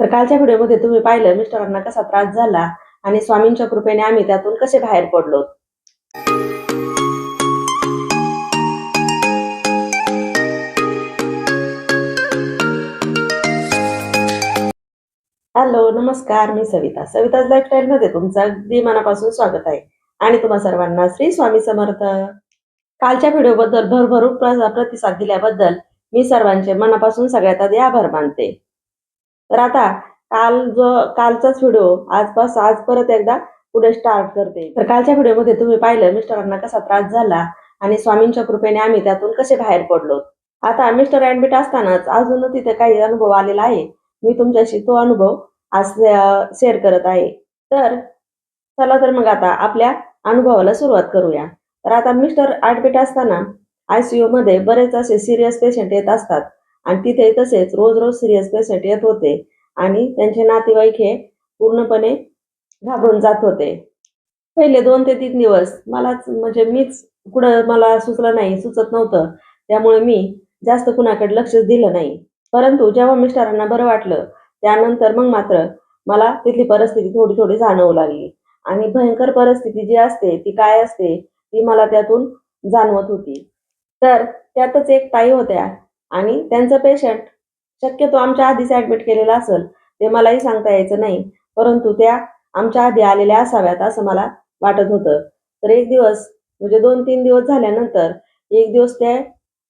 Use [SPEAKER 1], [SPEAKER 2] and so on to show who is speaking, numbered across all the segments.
[SPEAKER 1] तर कालच्या व्हिडिओमध्ये तुम्ही पाहिलं मिस्टरांना कसा त्रास झाला आणि स्वामींच्या कृपेने आम्ही त्यातून कसे बाहेर पडलो. हॅलो नमस्कार मी सविता. सविताज लाईफस्टाईल मध्ये तुमचं अगदी मनापासून स्वागत आहे. आणि तुम्हा सर्वांना श्री स्वामी समर्थ. कालच्या व्हिडिओबद्दल भरभरून प्र- प्रतिसाद दिल्याबद्दल मी सर्वांचे मनापासून सगळ्यात आधी आभार मानते. तर आता काल जो कालचाच व्हिडिओ आजपास आज परत एकदा पुढे स्टार्ट करते. तर कालच्या व्हिडिओमध्ये तुम्ही पाहिलं मिस्टरांना कसा त्रास झाला आणि स्वामींच्या कृपेने आम्ही त्यातून कसे बाहेर पडलो. आता मिस्टर ऍडमिट असतानाच अजून तिथे काही अनुभव आलेला आहे. मी तुमच्याशी तो अनुभव आज शेअर करत आहे. तर चला तर मग आता आपल्या अनुभवाला सुरुवात करूया. तर आता मिस्टर ऍडमिट असताना आयसीयू मध्ये बरेच असे सिरियस पेशंट येत असतात. आणि तिथे तसेच रोज रोज सिरियस पेशंट येत होते. आणि त्यांचे नातेवाईक हे पूर्णपणे घाबरून जात होते. पहिले दोन ते तीन दिवस मलाच म्हणजे मीच कुठं मला सुचलं नाही सुचत नव्हतं. त्यामुळे मी जास्त कुणाकडे लक्षच दिलं नाही. परंतु जेव्हा मिस्टरांना बरं वाटलं त्यानंतर मग मात्र मला तिथली परिस्थिती थोडी थोडी जाणवू लागली. आणि भयंकर परिस्थिती जी असते ती काय असते ती मला त्यातून जाणवत होती. तर त्यातच एक ताई होत्या. आणि त्यांचं पेशंट शक्यतो आमच्या आधीच ऍडमिट केलेलं असेल ते मलाही सांगता यायचं नाही. परंतु त्या आमच्या आधी आलेल्या असाव्यात असं मला वाटत होतं. तर एक दिवस म्हणजे दोन तीन दिवस झाल्यानंतर एक दिवस त्या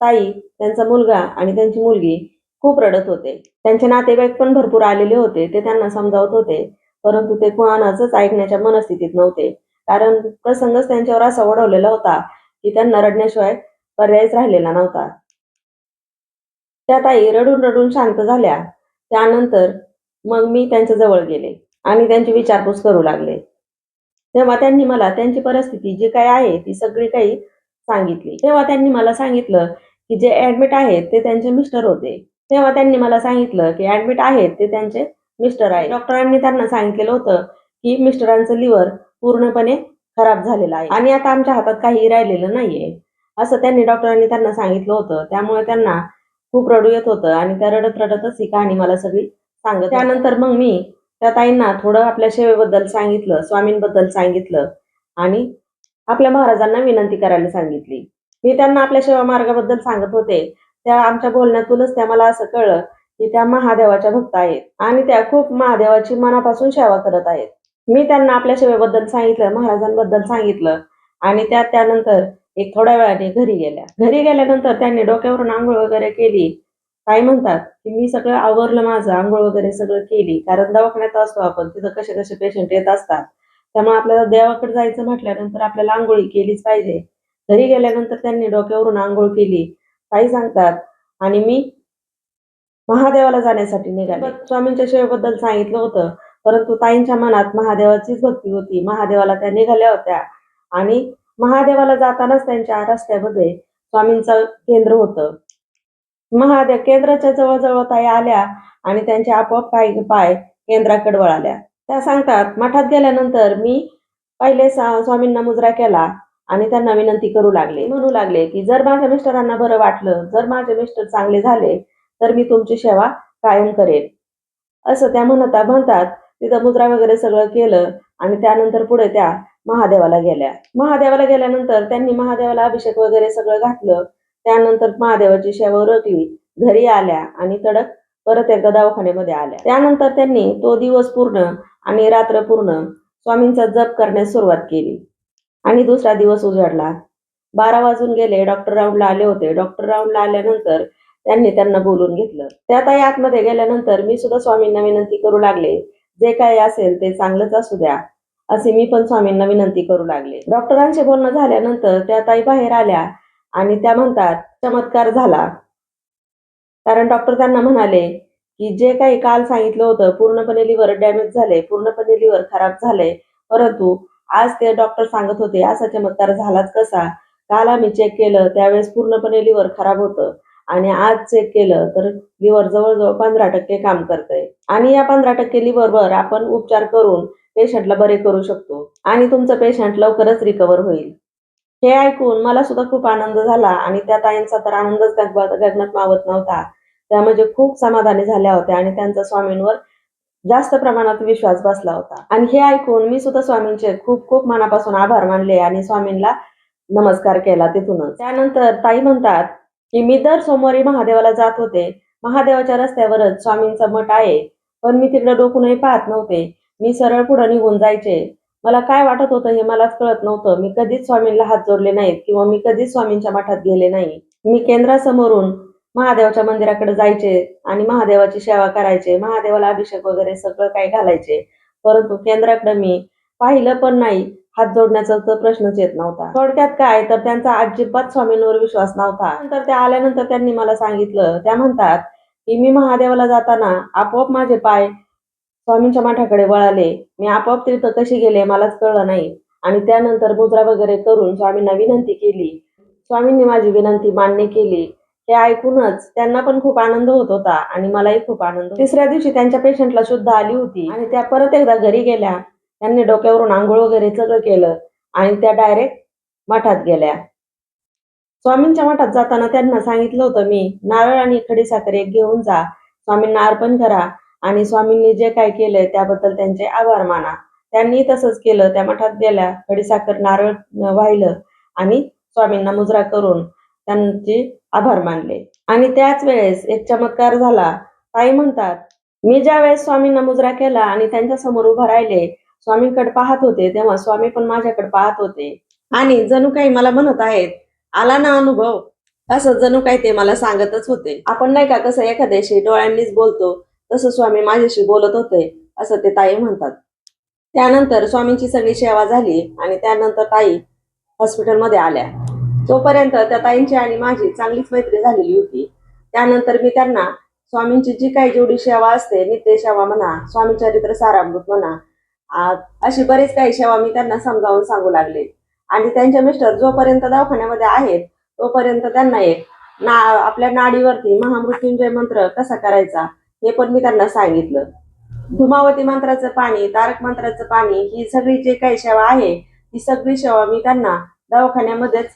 [SPEAKER 1] ताई त्यांचा मुलगा आणि त्यांची मुलगी खूप रडत होते. त्यांचे नातेवाईक पण भरपूर आलेले होते ते त्यांना समजावत होते. परंतु ते कोणाचंच ऐकण्याच्या मनस्थितीत नव्हते. कारण प्रसंगच त्यांच्यावर असा ओढवलेला होता की त्यांना रडण्याशिवाय पर्यायच राहिलेला नव्हता. त्या ताई रडून रडून शांत झाल्या. त्यानंतर मग मी त्यांच्या जवळ गेले आणि त्यांची विचारपूस करू लागले. तेव्हा त्यांनी मला त्यांची परिस्थिती जी काय आहे ती सगळी काही सांगितली. तेव्हा त्यांनी मला सांगितलं की जे ऍडमिट आहेत ते त्यांचे मिस्टर होते. तेव्हा त्यांनी मला सांगितलं की ऍडमिट आहेत ते त्यांचे मिस्टर आहे डॉक्टरांनी त्यांना सांगितलेलं होतं की मिस्टरांचं लिव्हर पूर्णपणे खराब झालेलं आहे आणि आता आमच्या हातात काही राहिलेलं नाहीये. असं त्यांनी डॉक्टरांनी त्यांना सांगितलं होतं. त्यामुळे त्यांना खूप रडू येत होतं आणि त्या रडत रडतच ही कहाणी मला सगळी सांगत त्यानंतर मग मी त्या ताईंना थोडं आपल्या सेवेबद्दल सांगितलं स्वामींबद्दल सांगितलं आणि आपल्या महाराजांना विनंती करायला सांगितली. मी त्यांना आपल्या सेवा मार्गाबद्दल सांगत होते. त्या आमच्या बोलण्यातूनच त्या मला असं कळलं की त्या महादेवाच्या भक्त आहेत आणि त्या खूप महादेवाची मनापासून सेवा करत आहेत. मी त्यांना आपल्या सेवेबद्दल सांगितलं महाराजांबद्दल सांगितलं आणि त्या त्यानंतर एक थोड्या वेळाने घरी गेल्या. घरी गेल्यानंतर त्यांनी डोक्यावरून आंघोळ वगैरे केली. काय म्हणतात की मी सगळं आवरलं माझं आंघोळ वगैरे सगळं केली. कारण दवाखान्यात असतो आपण तिथं कसे कसे पेशंट येत असतात. त्यामुळे आपल्याला देवाकडे जायचं म्हटल्यानंतर आपल्याला आंघोळी केलीच पाहिजे. घरी गेल्यानंतर त्यांनी डोक्यावरून आंघोळ केली. काही सांगतात आणि मी महादेवाला जाण्यासाठी निघाले. स्वामींच्या सेवेबद्दल सांगितलं होतं. परंतु ताईंच्या मनात महादेवाचीच भक्ती होती. महादेवाला त्या निघाल्या होत्या. आणि महादेवाला जातानाच त्यांच्या रस्त्यामध्ये स्वामींचं केंद्र होतं. महादेव केंद्राच्या जवळजवळ ताई आल्या आणि त्यांच्या आपोआप पाय पाय केंद्राकडे वळाल्या. त्या सांगतात मठात गेल्यानंतर मी पहिले स्वामींना मुजरा केला आणि त्यांना विनंती करू लागले. म्हणू लागले की जर माझ्या मिस्टरांना बरं वाटलं जर माझे मिस्टर चांगले झाले तर मी तुमची सेवा कायम करेन. असं त्या म्हणता म्हणतात तिथं मुद्रा वगैरे सगळं केलं आणि त्यानंतर पुढे त्या महादेवाला गेल्या. महादेवाला गेल्यानंतर त्यांनी महादेवाला अभिषेक वगैरे सगळं घातलं. त्यानंतर महादेवाची सेवा उरकली घरी आल्या आणि तडक परत एकदा दवाखान्यामध्ये आल्या. त्यानंतर त्यांनी तो दिवस पूर्ण आणि रात्र पूर्ण स्वामींचा जप करण्यास सुरुवात केली. आणि दुसरा दिवस उजाडला. बारा वाजून गेले डॉक्टर राऊंडला आले होते. डॉक्टर राऊंडला आल्यानंतर त्यांनी त्यांना बोलून घेतलं. त्या ताई आतमध्ये गेल्यानंतर मी सुद्धा स्वामींना विनंती करू लागले. जे काही असेल ते चांगलंच असू द्या. असे मी पण स्वामींना विनंती करू लागले. डॉक्टरांशी बोलणं झाल्यानंतर त्या ताई बाहेर आल्या आणि त्या म्हणतात चमत्कार झाला. कारण डॉक्टर त्यांना म्हणाले की जे काही काल सांगितलं होतं पूर्णपणे लिव्हर डॅमेज झाले पूर्णपणे लिव्हर खराब झाले. परंतु आज ते डॉक्टर सांगत होते असा चमत्कार झालाच कसा? काल आम्ही चेक केलं त्यावेळेस पूर्णपणे लिव्हर खराब होतं. आणि आज चेक केलं तर लिव्हर जवळजवळ पंधरा टक्के काम करतंय. आणि या पंधरा टक्के लिव्हरवर आपण उपचार करून पेशंटला बरे करू शकतो. आणि तुमचं पेशंट लवकरच रिकवर होईल. हे ऐकून मला सुद्धा खूप आनंद झाला आणि त्या ताईंचा तर आनंदच गगनात गगनात मावत नव्हता. त्या म्हणजे खूप समाधानी झाल्या होत्या आणि त्यांचा स्वामींवर जास्त प्रमाणात विश्वास बसला होता. आणि हे ऐकून मी सुद्धा स्वामींचे खूप खूप मनापासून आभार मानले आणि स्वामींना नमस्कार केला तिथूनच. त्यानंतर ताई म्हणतात की मी दर सोमवारी महादेवाला जात होते. महादेवाच्या रस्त्यावरच स्वामींचा मठ आहे. पण मी तिकडे डोकूनही पाहत नव्हते. मी सरळ पुढे निघून जायचे. मला काय वाटत होतं हे मलाच कळत नव्हतं. मी कधीच स्वामींना हात जोडले नाहीत किंवा मी कधीच स्वामींच्या मठात गेले नाही. मी केंद्रासमोरून महादेवाच्या मंदिराकडे जायचे आणि महादेवाची सेवा करायचे. महादेवाला अभिषेक वगैरे सगळं काही घालायचे. परंतु केंद्राकडे मी पाहिलं पण नाही. हात जोडण्याचा तर प्रश्नच येत नव्हता. थोडक्यात काय तर त्यांचा अजिबात स्वामींवर विश्वास नव्हता. नंतर त्या आल्यानंतर त्यांनी मला सांगितलं. त्या म्हणतात की मी महादेवाला जाताना आपोआप माझे पाय स्वामींच्या माठाकडे वळाले. मी आपोआप तिथं कशी गेले मलाच कळलं नाही. आणि त्यानंतर मुद्रा वगैरे करून स्वामींना विनंती केली. स्वामींनी माझी विनंती मान्य केली. हे ऐकूनच त्यांना पण खूप आनंद होत होता आणि मलाही खूप आनंद तिसऱ्या दिवशी त्यांच्या पेशंटला शुद्ध आली होती आणि त्या परत एकदा घरी गेल्या. त्यांनी डोक्यावरून आंघोळ वगैरे सगळं केलं आणि त्या डायरेक्ट मठात गेल्या. स्वामींच्या मठात जाताना त्यांना सांगितलं होतं मी नारळ आणि खडीसाखर एक घेऊन जा. स्वामींना अर्पण करा. आणि स्वामींनी जे काय केलंय त्याबद्दल त्यांचे आभार माना. त्यांनी तसंच केलं. त्या मठात गेल्या खडीसाखर नारळ वाहिलं आणि स्वामींना मुजरा करून त्यांचे आभार मानले. आणि त्याच वेळेस एक चमत्कार झाला. ताई म्हणतात मी ज्या वेळेस स्वामींना मुजरा केला आणि त्यांच्यासमोर उभं राहिले स्वामींकडे पाहत होते तेव्हा स्वामी पण माझ्याकडे पाहत होते. आणि जणू काही मला म्हणत आहेत आला ना अनुभव? असं जणू काही ते मला सांगतच होते. आपण नाही का कसं एखाद्याशी डोळ्यांनीच बोलतो तसं स्वामी माझ्याशी बोलत होते असं ते ताई म्हणतात. त्यानंतर स्वामींची सगळी सेवा झाली आणि त्यानंतर ताई हॉस्पिटलमध्ये आल्या. तोपर्यंत त्या ताईंची आणि माझी चांगलीच मैत्री झालेली होती. त्यानंतर मी त्यांना स्वामींची जी काही जेवढी सेवा असते नित्य सेवा म्हणा स्वामी चरित्र सारामृत म्हणा अशी बरीच काही सेवा मी त्यांना समजावून सांगू लागले. आणि त्यांचे मिस्टर जोपर्यंत दवाखान्यामध्ये आहेत तोपर्यंत त्यांना एक ना आपल्या नाडीवरती महामृत्युंजय मंत्र कसा करायचा हे पण मी त्यांना सांगितलं. धुमावती मंत्राचं पाणी तारक मंत्राचं पाणी ही सगळी जे काही सेवा आहे ती सगळी सेवा मी त्यांना दवाखान्यामध्येच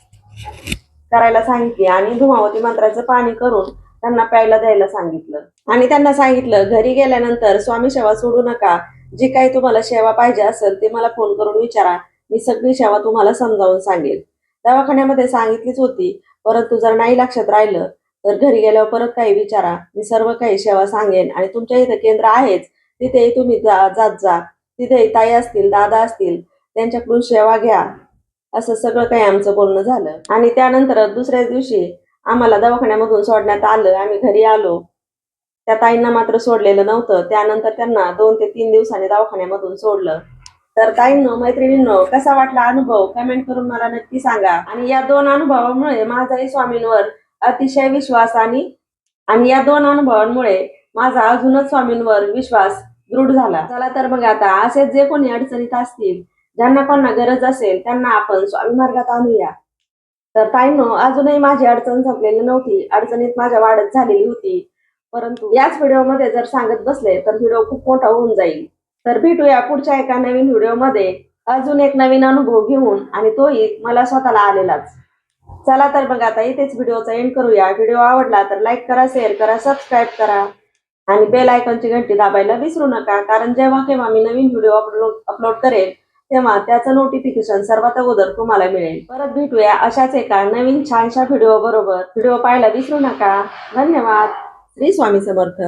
[SPEAKER 1] करायला सांगितली आणि धुमावती मंत्राचं पाणी करून त्यांना प्यायला द्यायला सांगितलं. आणि त्यांना सांगितलं घरी गेल्यानंतर स्वामी सेवा सोडू नका. जी काही तुम्हाला सेवा पाहिजे असेल ते मला फोन करून विचारा. मी सगळी सेवा तुम्हाला समजावून सांगेल. दवाखान्यामध्ये सांगितलीच होती परंतु जर नाही लक्षात राहिलं तर घरी गेल्यावर परत काही विचारा. मी सर्व काही सेवा सांगेन आणि तुमच्या इथं केंद्र आहेच. तिथेही तुम्ही जा जात जा. तिथे ताई असतील दादा असतील त्यांच्याकडून सेवा घ्या. असं सगळं काही आमचं बोलणं झालं. आणि त्यानंतर दुसऱ्याच दिवशी आम्हाला दवाखान्यामधून सोडण्यात आलं. आम्ही घरी आलो. त्या ताईंना मात्र सोडलेलं नव्हतं. त्यानंतर त्यांना दोन ते तीन दिवसांनी दवाखान्यामधून सोडलं. तर ताईंनो मैत्रिणींनो कसा वाटला अनुभव? कमेंट करून मला नक्की सांगा. आणि या दोन अनुभवामुळे माझाही स्वामींवर अतिशय विश्वास आणि आणि या दोन अनुभवांमुळे माझा अजूनच स्वामींवर विश्वास दृढ झाला. चला तर मग आता असे जे कोणी अडचणीत असतील ज्यांना कोणा गरज असेल त्यांना आपण स्वामी मार्गात आणूया. तर ताईनो अजूनही माझी अडचण संपलेली नव्हती. अडचणीत माझ्या वाढत झालेली होती. परंतु याच व्हिडिओमध्ये जर सांगत बसले तर व्हिडिओ खूप मोठा होऊन जाईल. तर भेटूया पुढच्या एका नवीन व्हिडिओमध्ये. अजून एक नवीन अनुभव घेऊन आणि तोही मला स्वतःला आलेलाच. चला तर मग आता इथेच व्हिडिओचा एंड करूया. व्हिडिओ आवडला तर लाईक करा शेअर करा सबस्क्राईब करा. आणि बेल आयकॉनची घंटी दाबायला विसरू नका. कारण जेव्हा केव्हा मी नवीन व्हिडिओ अपलोड अपलोड करेल तेव्हा त्याचं नोटिफिकेशन सर्वात अगोदर तुम्हाला मिळेल. परत भेटूया अशाच एका नवीन छानशा व्हिडिओ बरोबर. व्हिडिओ पाहायला विसरू नका. धन्यवाद. श्री स्वामी समर्थ.